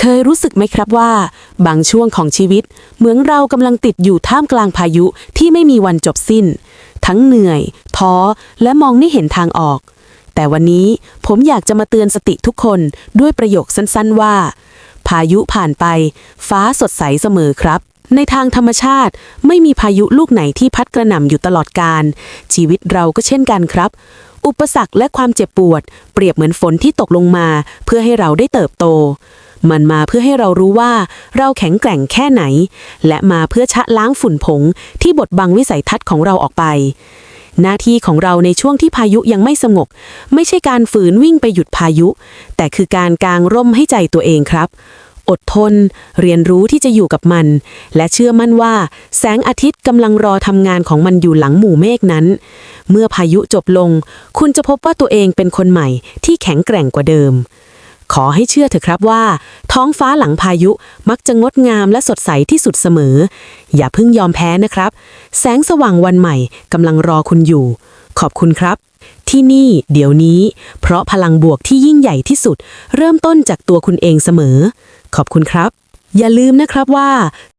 เคยรู้สึกไหมครับว่า บางช่วงของชีวิต เหมือนเรากำลังติดอยู่ท่ามกลางพายุที่ไม่มีวันจบสิ้น ทั้งเหนื่อย ท้อ และมองไม่เห็นทางออก แต่วันนี้ผมอยากจะมาเตือนสติทุกคนด้วยประโยคสั้นๆว่า พายุผ่านไป ฟ้าสดใสเสมอครับ ในทางธรรมชาติไม่มีพายุลูกไหนที่พัดกระหน่ำอยู่ตลอดการ ชีวิตเราก็เช่นกันครับอุปสรรคและความเจ็บปวด เปรียบเหมือนฝนที่ตกลงมา เพื่อให้เราได้เติบโต มันมาเพื่อให้เรารู้ว่าเราแข็งแกร่งแค่ไหน และมาเพื่อชะล้างฝุ่นผงที่บดบังวิสัยทัศน์ของเราออกไป หน้าที่ของเราในช่วงที่พายุยังไม่สงบไม่ใช่การฝืนวิ่งไปหยุดพายุ แต่คือการกางร่มให้ใจตัวเองครับอดทน เรียนรู้ที่จะอยู่กับมัน และเชื่อมั่นว่า แสงอาทิตย์กำลังรอทำงานของมันอยู่หลังหมู่เมฆนั้น เมื่อพายุจบลง คุณจะพบว่าตัวเองเป็นคนใหม่ที่แข็งแกร่งกว่าเดิม ขอให้เชื่อเถอะครับว่า ท้องฟ้าหลังพายุมักจะงดงามและสดใสที่สุดเสมอ อย่าเพิ่งยอมแพ้นะครับ แสงสว่างวันใหม่กำลังรอคุณอยู่ ขอบคุณครับ ที่นี่เดี๋ยวนี้ เพราะพลังบวกที่ยิ่งใหญ่ที่สุด เริ่มต้นจากตัวคุณเองเสมอ ขอบคุณครับ อย่าลืมนะครับว่า